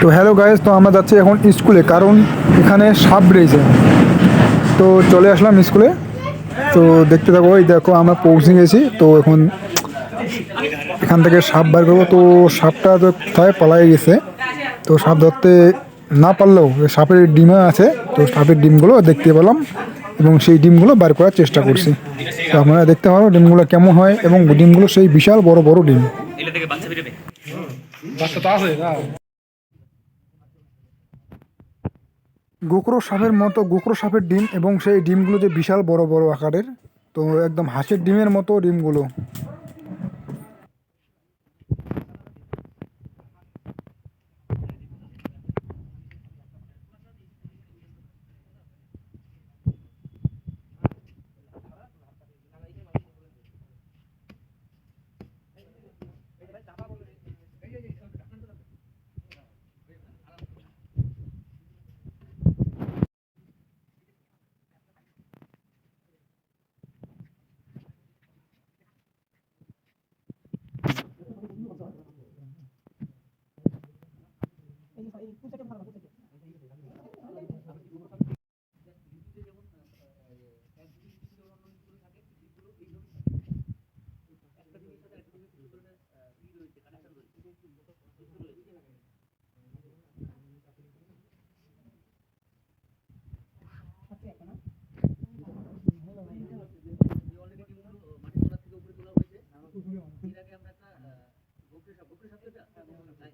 তো hello guys তো আমরা যাচ্ছি এখন স্কুলে কারণ এখানে সাপ রয়েছে তো চলে আসলাম স্কুলে তো দেখতে থাকো ওই দেখো আমরা পৌঁছে গেছি তো এখন এখান থেকে সাপ বার করব। তো সাপটা তো কোথায় পালাই গেছে। তো সাপ ধরতে না পারলেও সাপের ডিমা আছে তো সাপের ডিমগুলো দেখতে পেলাম এবং সেই ডিমগুলো বার করার চেষ্টা করছি। তো আপনারা দেখতে পারো ডিমগুলো কেমন হয় এবং ডিমগুলো সেই বিশাল বড় বড় ডিম। বাচ্চা গোকরো সাপের মতো, গোকরো সাপের ডিম এবং সেই ডিমগুলো যে বিশাল বড় বড় আকারের, তো একদম হাঁসের ডিমের মতো ডিমগুলো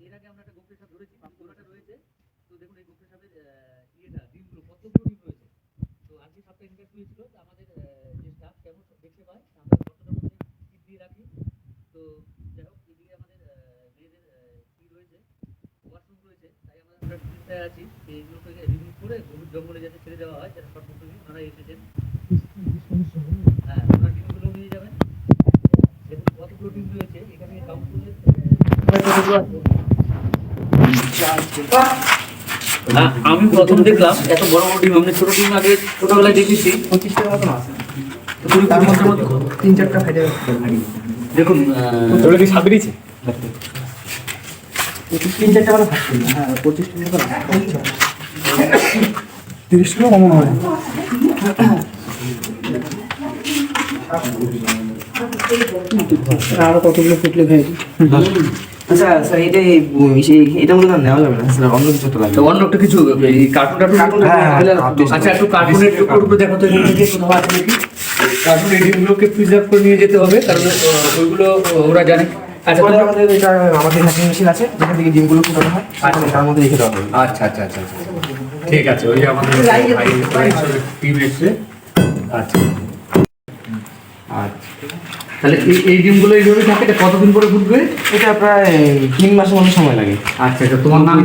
এর আগে আমরা একটা গোপরে সাপ ধরেছি গোড়াটা রয়েছে তো দেখুন এই গোপরে সাপের আহ, ইয়েটা ডিমগুলো কতগুলো ডিম রয়েছে তো আজকে সাপটা ইনভেস্ট হয়েছিল যে আমাদের আহ, যে স্টাফ কেমন দেখতে পায় তা আমরা গর্তটার মধ্যে টিপ দিয়ে রাখি তো যাই হোক এদিকে আমাদের আহ, মেয়েদের আহ, কি রয়েছে ওয়াশরুম রয়েছে তাই আমরা আমরা চিন্তায় আছি যে এইগুলোকে রিমুভ করে গভীর জঙ্গলে যাতে ছেড়ে দেওয়া হয় পদ্ধতি ওনারা এসেছেন। হ্যাঁ ওনারা নিয়ে যাবেন। দেখুন কতগুলো রয়েছে এখানে কাউন্ট হ্যাঁ, আমি প্রথম দেখলাম এত বড় বড় ডিম আমি ছোট ডিম আগে ছোটবেলায় দেখেছি। পঁচিশটার মতন আছে তার মধ্যে মতো। তিন চারটা দেখুন সাপ বেরিয়েছে তিন চারটা মানে হ্যাঁ মতন আছে তিরিশ কিলো কমন হয়। আরও কতগুলো ফুটলে খাই আচ্ছা স্যার এটা এটা মনে নেওয়া যাবে না স্যার অন্য কিছু তো লাগবে। অন্য একটা কিছু এই কার্টুন টার্টুন হ্যাঁ, হ্যাঁ, আচ্ছা একটু কার্টুনের টুকরো টুকরো দেখো তো এখান থেকে কোথাও আছে নাকি? কার্টুন প্রিজার্ভ করে নিয়ে যেতে হবে কারণ ওইগুলো ওরা জানে। আচ্ছা তোমরা- আমাদের এটা আমাদের হ্যাকিং মেশিন আছে যেখান থেকে ডিমগুলো ফুটানো হয় আর তার মধ্যে রেখে দেওয়া হবে আচ্ছা আচ্ছা আচ্ছা আচ্ছা। ঠিক আছে ওই আমাদের টিম এসছে। আচ্ছা। আচ্ছা। তাহলে এই এই ডিমগুলো এইভাবে থাকে কতদিন পরে ফুটবে এটা প্রায় তিন মাসের মতো সময় লাগে। আচ্ছা আচ্ছা তোমার নাম?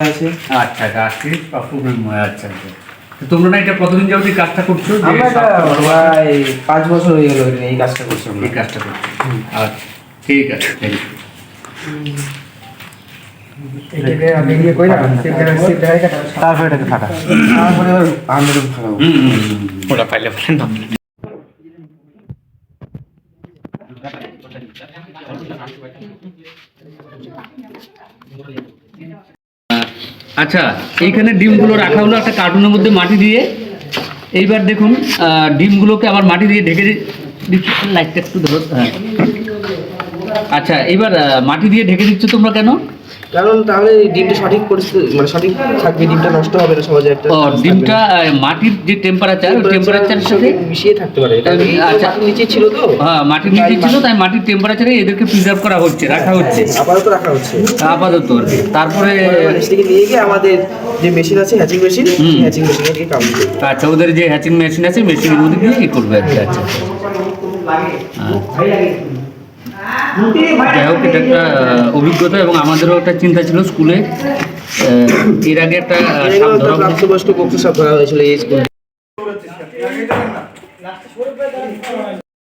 আছে। আচ্ছা আচ্ছা আশিস আচ্ছা আচ্ছা। তোমরা না এটা কতদিন যাবত এই কাজটা করছ? আমরা প্রায় পাঁচ বছর হয়ে গেল এই কাজটা করছি আমরা। এই কাজটা করছ। আচ্ছা। ঠিক আছে থ্যাংক ইউ তারপরে এটাকে ফাটা তারপরে আমরা। ওটা পাইলে আচ্ছা এইখানে ডিমগুলো রাখা হলো একটা কার্টুনের মধ্যে মাটি দিয়ে। এইবার দেখুন আহ, ডিমগুলোকে আবার মাটি দিয়ে ঢেকে দিচ্ছি। লাইটটা একটু ধরো। হ্যাঁ। আচ্ছা এবার মাটি দিয়ে ঢেকে দিচ্ছ তোমরা কেন? কারণ তাহলে ডিমটা সঠিক পরিস্থিতি মানে সঠিক থাকবে ডিমটা নষ্ট হবে না সহজে একটা ও ডিমটা মাটির যে টেম্পারেচার টেম্পারেচারের সাথে মিশিয়ে থাকতে পারে। আচ্ছা। নিচে ছিল তো হ্যাঁ মাটির নিচে ছিল তাই মাটির টেম্পারেচারে এদেরকে প্রিজার্ভ করা হচ্ছে রাখা হচ্ছে। আপাতত রাখা হচ্ছে। আপাতত তারপরে থেকে নিয়ে গিয়ে আমাদের যে মেশিন আছে হ্যাচিং মেশিন। হ্যাচিং মেশিনে গিয়ে কাউন্ট করবে আচ্ছা ওদের যে হ্যাচিং মেশিন আছে মেশিনের মধ্যে কি করবে আচ্ছা। হ্যাঁ। যাই হোক এটা একটা অভিজ্ঞতা এবং আমাদেরও একটা চিন্তা ছিল স্কুলে আহ, এর আগে একটা সাপ। প্রাপ্তবয়স্ক সব ধরা হয়েছিল এই স্কুলে